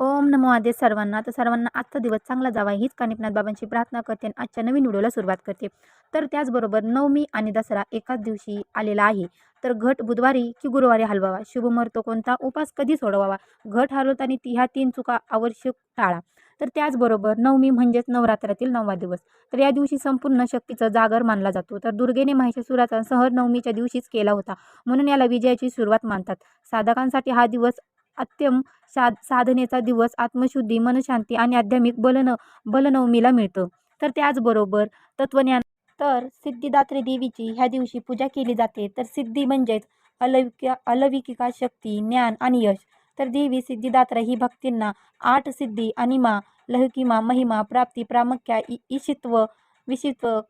ओम नमो आदे सर्वांना. तर सर्वांना आजचा दिवस चांगला जावा हीच कानिपनाथ बाबांची प्रार्थना करते आणि आजच्या नवीन व्हिडिओला सुरुवात करते. तर त्याचबरोबर नवमी आणि दसरा एकाच दिवशी आलेला आहे. तर घट बुधवारी की गुरुवारी हलवावा. शुभमुहूर्त कोणता? उपास कधी सोडवावा? घट हलवताना ती ह्या तीन चुका आवश्यक टाळा. तर त्याचबरोबर नवमी म्हणजेच नवरात्रातील नववा दिवस. तर या दिवशी संपूर्ण शक्तीचा जागर मानला जातो. तर दुर्गेने महिषासुराचा सहर नवमीच्या दिवशीच केला होता. म्हणून याला विजयाची सुरुवात मानतात. साधकांसाठी हा दिवस अत्यम साध साधनेचा दिवस आत्मशुद्धी मनशांती आणि आध्यात्मिक बलन बलनवमीला मिळतं. तर त्याचबरोबर तत्वज्ञान तर सिद्धिदात्री देवीची ह्या दिवशी पूजा केली जाते. तर सिद्धी म्हणजेच अलविका अलविकिका शक्ती ज्ञान आणि यश. तर देवी सिद्धिदात्रा ही भक्तींना आठ सिद्धी अनिमा लहकिमा महिमा प्राप्ती प्रामुख्या इ ईशित्व विशित्व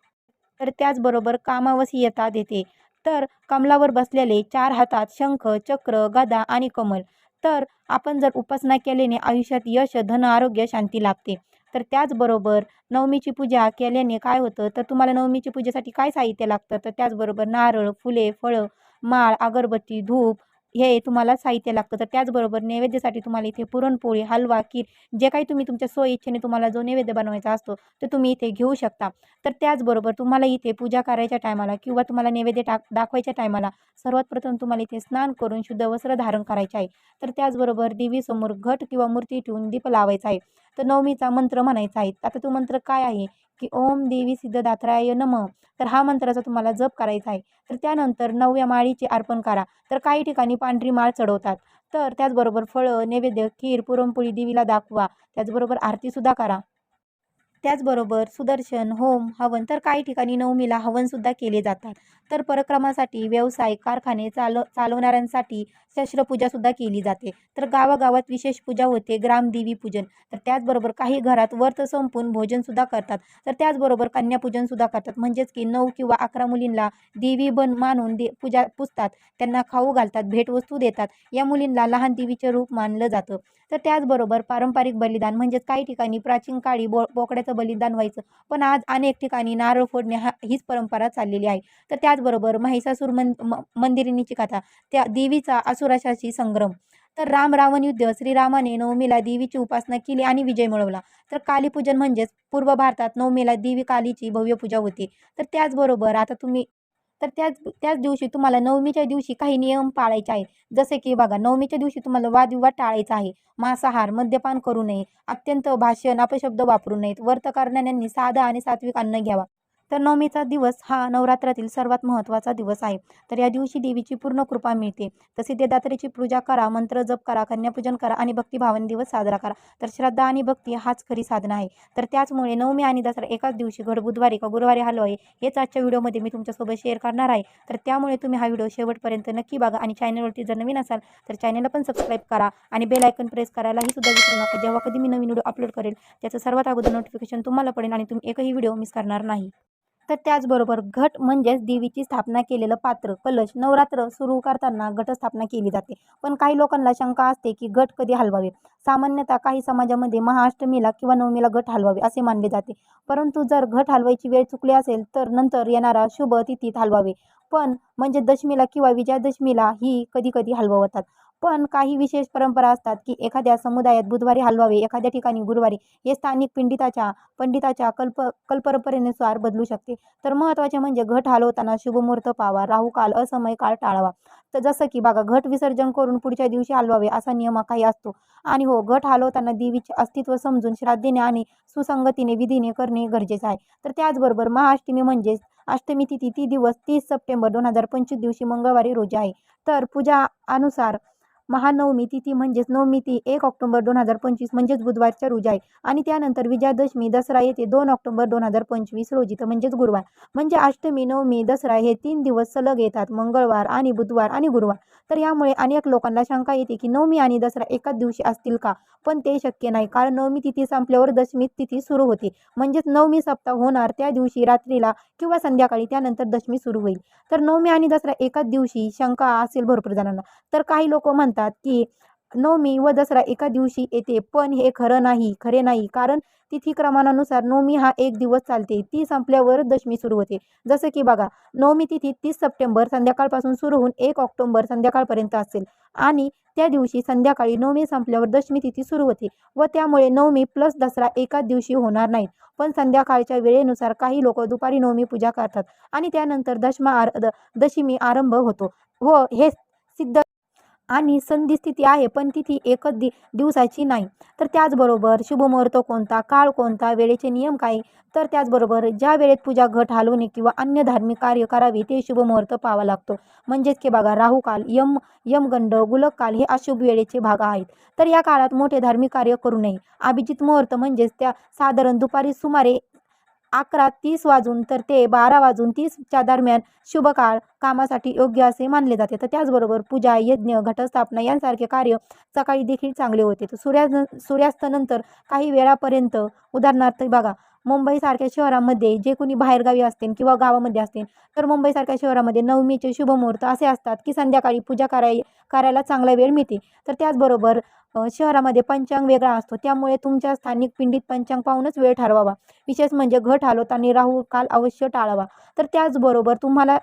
तर त्याचबरोबर कामावसीयता देते. तर कमलावर बसलेले चार हातात शंख चक्र गदा आणि कमल. तर आपण जर उपासना केल्याने आयुष्यात यश धन आरोग्य शांती लाभते. तर त्याचबरोबर नवमीची पूजा केल्याने काय होतं? तर तुम्हाला नवमीची पूजेसाठी काय साहित्य लागतं? तर त्याचबरोबर नारळ फुले फळं माळ अगरबत्ती धूप हे तुम्हाला साहित्य लागतं. तर त्याचबरोबर नैवेद्यासाठी तुम्हाला इथे पुरणपोळी हलवा खीर जे काही तुम्ही तुमच्या सोयीच्छेने तुम्हाला जो नैवेद्य बनवायचा असतो तो तुम्ही इथे घेऊ शकता. तर त्याचबरोबर तुम्हाला इथे पूजा करायच्या टायमाला किंवा तुम्हाला नैवेद्य टाक दाखवायच्या टायमाला सर्वात प्रथम तुम्हाला इथे स्नान करून शुद्ध वस्त्र धारण करायचे आहे. तर त्याचबरोबर देवीसमोर घट किंवा मूर्ती ठेवून दीप लावायचा आहे. तर नवमीचा मंत्र म्हणायचा आहे. आता तो मंत्र काय आहे? की ओम देवी सिद्धदात्राय नम. तर हा मंत्राचा तुम्हाला जप करायचा आहे. तर त्यानंतर नवव्या माळीचे अर्पण करा. तर काही ठिकाणी पांढरी माळ चढवतात. तर त्याचबरोबर फळं नैवेद्य खीर पुरणपोळी देवीला दाखवा. त्याचबरोबर आरतीसुद्धा करा. त्याचबरोबर सुदर्शन होम हवन तर काही ठिकाणी नवमीला हवनसुद्धा केले जातात. तर परक्रमासाठी व्यवसाय कारखाने चालव चालवणाऱ्यांसाठी शस्त्रपूजासुद्धा केली जाते. तर गावागावात विशेष पूजा होते ग्रामदेवी पूजन. तर त्याचबरोबर काही घरात व्रत संपून भोजनसुद्धा करतात. तर त्याचबरोबर कन्यापूजनसुद्धा करतात. म्हणजेच की नऊ किंवा अकरा मुलींना देवी बन मानून दे पूजा पुजतात. त्यांना खाऊ घालतात भेटवस्तू देतात. या मुलींना लहान देवीचे रूप मानलं जातं. तर त्याचबरोबर पारंपरिक बलिदान म्हणजेच काही ठिकाणी प्राचीन काळी बो बोकड्याचं बलिदान व्हायचं. पण आज अनेक ठिकाणी नारळ फोडणे हा हीच परंपरा चाललेली आहे. तर त्याचबरोबर महिषासूर मन म मंदिरिणीची कथा त्या देवीचा असुराशाशी संग्रम. तर राम रावण युद्ध श्रीरामाने नवमीला देवीची उपासना केली आणि विजय मिळवला. तर कालीपूजन म्हणजेच पूर्व भारतात नवमीला देवी कालीची भव्य पूजा होते. तर त्याचबरोबर आता तुम्ही तर त्याच त्याच दिवशी तुम्हाला नवमीच्या दिवशी काही नियम पाळायचे आहेत. जसे की बघा नवमीच्या दिवशी तुम्हाला वादविवाद टाळायचा आहे. मांसाहार मद्यपान करू नये. अत्यंत भाषण अपशब्द वापरू नयेत. व्रत करणाऱ्यांनी साधा आणि सात्विक अन्न घ्यावा. तर नवमीचा दिवस हा नवरात्रातील सर्वात महत्त्वाचा दिवस आहे. तर या दिवशी देवीची पूर्ण कृपा मिळते. तसे देदात्रीची पूजा करा मंत्र जप करा कन्यापूजन करा आणि भक्तिभावन दिवस साजरा करा. तर श्रद्धा आणि भक्ती हाच खरी साधना आहे. तर त्याचमुळे नवमी आणि दसरा एकाच दिवशी घड बुधवारी का गुरुवारी हलवा आहे हेच आजच्या व्हिडिओमध्ये मी तुमच्यासोबत शेअर करणार आहे. तर त्यामुळे तुम्ही हा व्हिडिओ शेवटपर्यंत नक्की बघा आणि चॅनलवरती जर नवीन असाल तर चॅनलला पण सबस्क्राईब करा आणि बेल आयकन प्रेस करायलाही सुद्धा विसरू नका. जेव्हा कधी मी नवीन व्हिडिओ अपलोड करेल त्याचं सर्वात अगोदर नोटिफिकेशन तुम्हाला पडेल आणि तुम्ही एकही व्हिडिओ मिस करणार नाही. तर त्याचबरोबर घट म्हणजेच देवीची स्थापना केलेलं पात्र कलश नवरात्र सुरू करताना घटस्थापना केली जाते. पण काही लोकांना शंका असते की घट कधी हलवावे? सामान्यतः काही समाजामध्ये महाअष्टमीला किंवा नवमीला घट हलवावे असे मानले जाते. परंतु जर घट हलवायची वेळ चुकली असेल तर नंतर येणारा शुभ तिथीत हलवावे. पण म्हणजे दशमीला किंवा विजयादशमीला ही कधी कधी हलवतात. पण काही विशेष परंपरा असतात की एखाद्या समुदायात बुधवारी हलवावे एखाद्या ठिकाणी गुरुवारी हे स्थानिक पिंडिताच्या पंडिताच्या कल्प कल्परंपरेनुसार बदलू शकते. तर महत्त्वाचे म्हणजे घट हलवताना शुभमुहूर्त पावा राहू काल असमय काळ टाळावा. तर जसं की बघा घट विसर्जन करून पुढच्या दिवशी हलवावे असा नियम काही असतो. आणि हो घट हलवताना देवीचे अस्तित्व समजून श्राद्धेने आणि सुसंगतीने विधीने करणे गरजेचे आहे. तर त्याचबरोबर महाअष्टमी म्हणजेच अष्टमी तिथी ती दिवस तीस सप्टेंबर दोन हजार पंचवीस दिवशी मंगळवारी रोजी आहे. तर पूजा अनुसार महानवमी तिथी म्हणजेच नवमी ती एक ऑक्टोबर दोन हजार पंचवीस म्हणजेच बुधवारच्या रोजी आहे. आणि त्यानंतर विजयादशमी दसरा येते दोन ऑक्टोबर दोन हजार पंचवीस रोजी तर म्हणजेच गुरुवार. म्हणजे अष्टमी नवमी दसरा हे तीन दिवस सलग येतात मंगळवार आणि बुधवार आणि गुरुवार. तर यामुळे अनेक लोकांना शंका येते की नवमी आणि दसरा एकाच दिवशी असतील का? पण ते शक्य नाही कारण नवमी तिथी संपल्यावर दशमी तिथी सुरू होते. म्हणजेच नवमी सप्ताह होणार त्या दिवशी रात्रीला किंवा संध्याकाळी त्यानंतर दशमी सुरू होईल. तर नवमी आणि दसरा एकाच दिवशी शंका असेल भरपूर जणांना. तर काही लोक म्हणतात की नवमी व दसरा एका दिवशी येते पण हे खरं नाही खरे नाही. कारण तिथी क्रमानुसार नवमी हा एक दिवस चालते. ती संपल्यावर दशमी सुरू होते. जसं की बघा नवमी तिथी तीस सप्टेंबर संध्याकाळपासून सुरू होऊन एक ऑक्टोबर संध्याकाळपर्यंत असेल. आणि त्या दिवशी संध्याकाळी नवमी संपल्यावर दशमी तिथी सुरू होते व त्यामुळे नवमी प्लस दसरा एकाच दिवशी होणार नाहीत पण संध्याकाळच्या वेळेनुसार काही लोक दुपारी नवमी पूजा करतात आणि त्यानंतर दशमा आर द दशमी आरंभ होतो व हे आणि संधीस्थिती आहे पण तिथी एकच दि दिवसाची नाही. तर त्याचबरोबर शुभमुहूर्त कोणता काळ कोणता वेळेचे नियम काय? तर त्याचबरोबर ज्या वेळेत पूजा घट हलवणे किंवा अन्य धार्मिक कार्य करावे ते शुभमुहूर्त पाहावा लागतो. म्हणजेच की बघा राहुकाल यम यमगंड गुलककाल हे अशुभ वेळेचे भाग आहेत. तर या काळात मोठे धार्मिक कार्य करू नये. अभिजित मुहूर्त म्हणजेच त्या साधारण दुपारी सुमारे अकरा तीस वाजून तर ते बारा वाजून तीसच्या दरम्यान शुभकाळ कामासाठी योग्य असे मानले जाते. तर त्याचबरोबर पूजा यज्ञ घटस्थापना यांसारखे कार्य सकाळी देखील चांगले होते. तर सूर्या सूर्यास्तानंतर काही वेळापर्यंत उदाहरणार्थ बघा मुंबईसारख्या शहरामध्ये जे कोणी बाहेरगावी असतील किंवा गावामध्ये असतील तर मुंबईसारख्या शहरामध्ये नवमीचे शुभमुहूर्त असे असतात की संध्याकाळी पूजा कराय करायला चांगला वेळ मिळते. तर त्याचबरोबर शहरामध्ये पंचांग वेगळा असतो. त्यामुळे तुमच्या स्थानिक पिंडीत पंचांग पाहूनच वेळ ठरवावा. विशेष म्हणजे घट हलवताना राहू काल अवश्य टाळावा. तर त्याचबरोबर तुम्हाला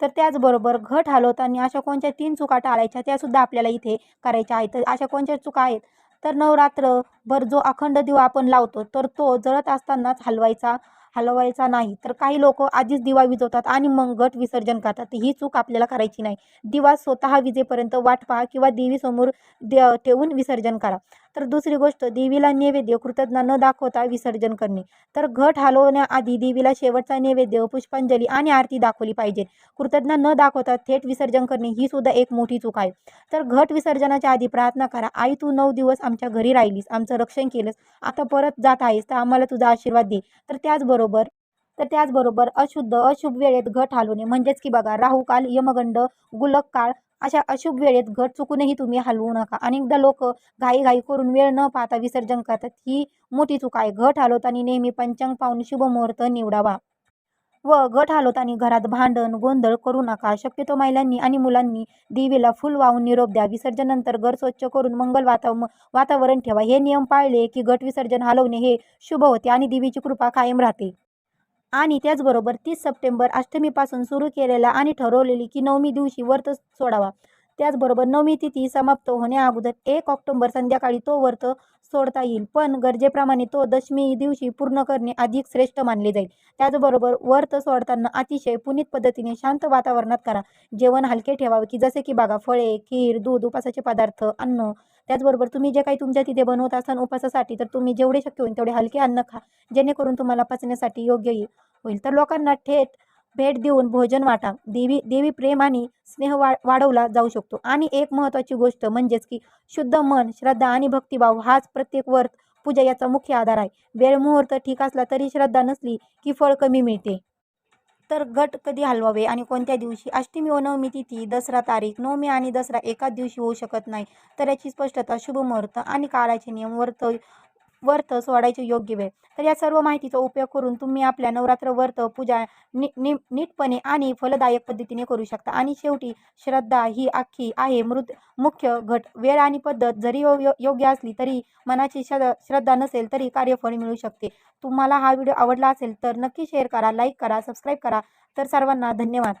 तर त्याचबरोबर घट हलवताना अशा कोणत्या तीन चुका टाळायच्या त्यासुद्धा आपल्याला इथे करायच्या आहेत. तर अशा कोणत्या चुका आहेत? तर नवरात्रभर जो अखंड दिवा आपण लावतो तर तो जळत असतानाच हलवायचा हलवायचा नाही. तर काही लोक आधीच दिवा विजवतात आणि मग घट विसर्जन करतात. ही चूक आपल्याला करायची नाही. दिवा स्वतः विजेपर्यंत वाट पहा किंवा देवीसमोर दे ठेवून विसर्जन करा. तर दुसरी गोष्ट देवीला नैवेद्य कृतज्ञ न दाखवता विसर्जन करणे. तर घट हलवण्याआधी देवीला शेवटचा नैवेद्य पुष्पांजली आणि आरती दाखवली पाहिजे. कृतज्ञ न दाखवता थेट विसर्जन करणे ही सुद्धा एक मोठी चूक आहे. तर घट विसर्जनाच्या आधी प्रार्थना करा आई तू नऊ दिवस आमच्या घरी राहिलीस आमचं रक्षण केलंस आता परत जात आहेस तर आम्हाला तुझा आशीर्वाद दे. तर त्याचबरोबर तर त्याचबरोबर अशुद्ध अशुभ वेळेत घट हलवणे. म्हणजेच की बघा राहू काल यमगंड गुलक काळ अशा अशुभ वेळेत घट चुकूनही तुम्ही हलवू नका. अनेकदा लोक घाईघाई करून वेळ न पाहता विसर्जन करतात ही मोठी चूक आहे. घट हलवताना नेहमी पंचांग पाहून शुभ मुहूर्त निवडावा. व घट हलवताना घरात भांडण गोंधळ करू नका. शक्यतो महिलांनी आणि मुलांनी देवीला फुल वाहून निरोप द्या. विसर्जनानंतर घर स्वच्छ करून मंगल वाता वातावरण ठेवा. हे नियम पाळले की घट विसर्जन हलवणे हे शुभ होते आणि देवीची कृपा कायम राहते. आणि त्याचबरोबर तीस सप्टेंबर अष्टमीपासून सुरू केलेला आणि ठरवलेली की नवमी दिवशी व्रत सोडावा. त्याचबरोबर नवमी तिथी समाप्त होण्याअगोदर एक ऑक्टोबर संध्याकाळी तो व्रत सोडता येईल. पण गरजेप्रमाणे तो दशमी दिवशी पूर्ण करणे अधिक श्रेष्ठ मानले जाईल. त्याचबरोबर व्रत सोडताना अतिशय पुनीत पद्धतीने शांत वातावरणात करा. जेवण हलके ठेवावे की जसे की बागा फळे खीर दूध उपासाचे पदार्थ अन्न. त्याचबरोबर तुम्ही जे काही तुमच्या तिथे बनवत असाल उपासासाठी तर तुम्ही जेवढे शक्य होईल तेवढे हलके अन्न खा. जेणेकरून तुम्हाला पचण्यासाठी योग्य होईल. तर लोकांना थेट भेट देऊन भोजन वाटा. देवी देवी प्रेम आणि स्नेह वा वाढवला जाऊ शकतो. आणि एक महत्त्वाची गोष्ट म्हणजेच की शुद्ध मन श्रद्धा आणि भक्तिभाव हाच प्रत्येक वर्त पूजा याचा मुख्य आधार आहे. वेळ मुहूर्त ठीक असला तरी श्रद्धा नसली की फळ कमी मिळते. तर गट कधी हलवावे आणि कोणत्या दिवशी? अष्टमी व नवमी तिथी दसरा तारीख नवमी आणि दसरा एकाच दिवशी होऊ शकत नाही. तर याची स्पष्टता शुभ मुहूर्त आणि काळाचे नियम वर्त व्रत सोडायचे योग्य वेळ. तर या सर्व माहितीचा उपयोग करून तुम्ही आपल्या नवरात्र व्रत पूजा नि नि नीटपणे आणि फलदायक पद्धतीने करू शकता. आणि शेवटी श्रद्धा ही आखी आहे. मृत मुख्य घट. वेळ आणि पद्धत जरी यो यो- योग्य असली तरी मनाची श्रद्धा नसेल तरी कार्यफळ मिळू शकते. तुम्हाला हा व्हिडिओ आवडला असेल तर नक्की शेअर करा लाईक करा सबस्क्राईब करा. तर सर्वांना धन्यवाद.